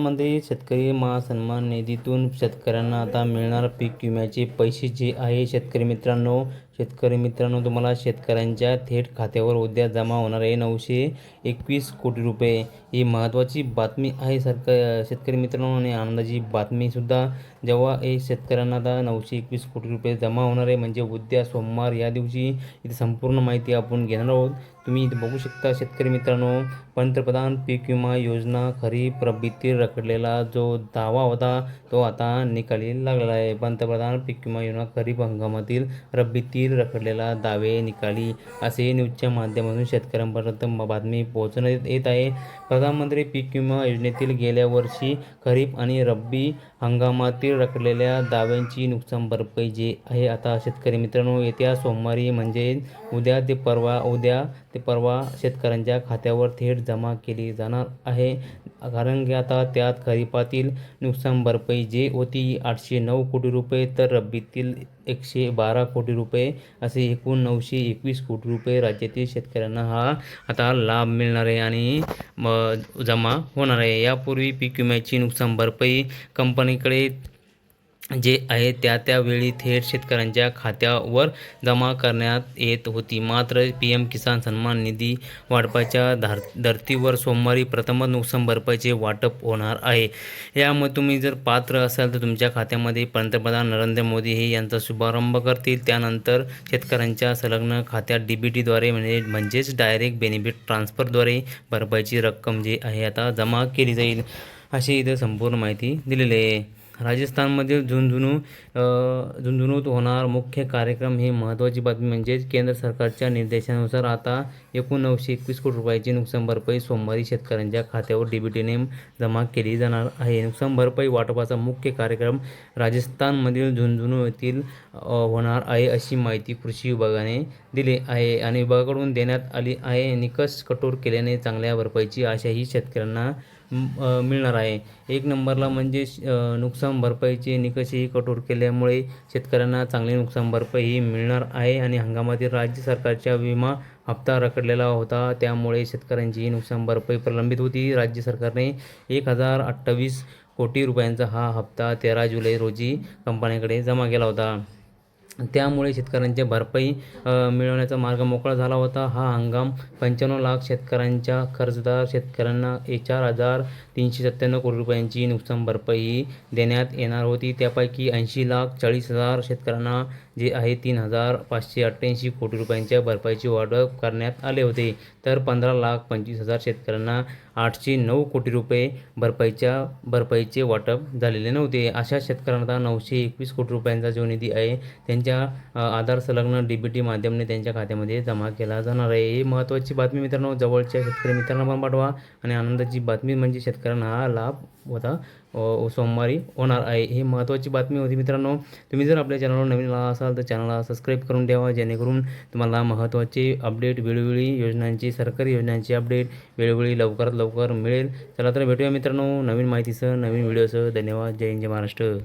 यामध्ये शेतकरी महासन्मान निधीतून शेतकऱ्यांना आता मिळणार पीक विम्याचे पैसे जे आहे शेतकरी मित्रांनो शेतकरी मित्रांनो तुम्हाला शेतकऱ्यांच्या थेट खात्यावर उद्या जमा होणार आहे. नऊशे एकवीस कोटी रुपये. ही महत्त्वाची बातमी आहे सरकार शेतकरी मित्रांनो आणि आनंदाची बातमीसुद्धा जेव्हा हे शेतकऱ्यांना आता नऊशे एकवीस कोटी रुपये जमा होणार आहे म्हणजे उद्या सोमवार या दिवशी इथे संपूर्ण माहिती आपण घेणार आहोत. तुम्ही इथे बघू शकता शेतकरी मित्रांनो पंतप्रधान पीक विमा योजना खरीप रब्बीतील रखडलेला जो दावा होता तो आता निकाली लागला आहे. पंतप्रधान पीक विमा योजना खरीप हंगामातील रब्बीतील रखडलेला दावे निकाली. असे न्यूजच्या माध्यमातून शेतकऱ्यांपर्यंत बातमी पोहोचण्यात येत आहे. प्रधानमंत्री पीक विमा योजनेतील गेल्या वर्षी खरीप आणि रब्बी हंगामातील रखडलेल्या दाव्यांची नुकसान भरपाई जे आहे आता शेतकरी मित्रांनो येत्या सोमवारी म्हणजे उद्या ते परवा उद्या ते परवा शेतकऱ्यांच्या खात्यावर थेट जमा केली जाणार आहे. कारण की आता त्यात खरीपातील नुकसान भरपाई जे होती आठशे नऊ कोटी रुपये तर रब्बीतील एकशे बारा कोटी रुपये असे एकूण नऊशे एकवीस कोटी रुपये राज्यातील शेतकऱ्यांना हा आता लाभ मिळणार आहे आणि जमा होणार आहे. यापूर्वी पीक विम्याची नुकसान भरपाई कंपनीकडे जे आहे त्या त्यावेळी थेट शेतकऱ्यांच्या खात्यावर जमा करण्यात येत होती. मात्र पी एम किसान सन्मान निधी वाटपाच्या धार धर्तीवर सोमवारी प्रथमच नुकसान भरपाईचे वाटप होणार आहे. यामुळे तुम्ही जर पात्र असाल तर तुमच्या खात्यामध्ये पंतप्रधान नरेंद्र मोदी हे यांचा शुभारंभ करतील. त्यानंतर शेतकऱ्यांच्या संलग्न खात्यात डी बी टीद्वारे म्हणजे म्हणजेच डायरेक्ट बेनिफिट ट्रान्सफरद्वारे भरपाईची रक्कम जी आहे आता जमा केली जाईल अशी इथं संपूर्ण माहिती दिलेली आहे. राजस्थानमधील झुंझुनू झुंझुनूत होणार मुख्य कार्यक्रम ही महत्त्वाची बातमी. म्हणजेच केंद्र सरकारच्या निर्देशानुसार आता एकूण नऊशे एकवीस कोटी रुपयाची नुकसान भरपाई सोमवारी शेतकऱ्यांच्या खात्यावर डी बी टीने जमा केली जाणार आहे. नुकसान भरपाई वाटपाचा मुख्य कार्यक्रम राजस्थानमधील झुंझुनू येथील होणार आहे अशी माहिती कृषी विभागाने दिली आहे आणि विभागाकडून देण्यात आली आहे. निकष कठोर केल्याने चांगल्या भरपाईची आशाही शेतकऱ्यांना मिळणार आहे. एक नंबरला म्हणजे श- नुकसान भरपाईचे निकषही कठोर केल्यामुळे शेतकऱ्यांना चांगली नुकसान भरपाई ही मिळणार आहे आणि हंगामातील राज्य सरकारच्या विमा हप्ता रखडलेला होता. त्यामुळे शेतकऱ्यांची नुकसान भरपाई प्रलंबित होती. राज्य सरकारने एक हजार अठ्ठावीस कोटी रुपयांचा हा हप्ता तेरा जुलै रोजी कंपन्याकडे जमा केला होता. त्यामुळे शेतकऱ्यांच्या भरपाई मिळवण्याचा मार्ग मोकळा झाला होता. हा हंगाम पंच्याण्णव लाख शेतकऱ्यांच्या कर्जदार शेतकऱ्यांना ए चार हजार तीनशे सत्त्याण्णव कोटी रुपयांची नुकसान भरपाई देण्यात येणार होती. त्यापैकी ऐंशी लाख चाळीस हजार शेतकऱ्यांना जे आहे तीन हजार पाचशे अठ्ठ्याऐंशी कोटी रुपयांच्या भरपाईचे वाटप करण्यात आले होते. तर पंधरा लाख पंचवीस हजार शेतकऱ्यांना आठशे नऊ कोटी रुपये भरपाईच्या भरपाईचे वाटप झालेले नव्हते. अशा शेतकऱ्यांना नऊशे एकवीस कोटी रुपयांचा जो निधी आहे त्यांच्या त्यांच्या आधार संलग्न डी बी टी माध्यमाने त्यांच्या खात्यामध्ये जमा केला जाणार आहे. ही महत्त्वाची बातमी मित्रांनो जवळच्या शेतकरी मित्रांना पण पाठवा. आणि आनंदाची बातमी म्हणजे शेतकऱ्यांना हा लाभ होता. सोमवारी होणार आहे. ही महत्त्वाची बातमी होती मित्रांनो. तुम्ही जर आपल्या चॅनलवर नवीन आला असाल तर चॅनलला सबस्क्राईब करून ठेवा. जेणेकरून तुम्हाला महत्त्वाचे अपडेट वेळोवेळी योजनांची सरकारी योजनांची अपडेट वेळोवेळी लवकरात लवकर मिळेल. चला तर भेटूया मित्रांनो नवीन माहितीसह नवीन व्हिडिओसह. धन्यवाद. जय हिंद जय महाराष्ट्र.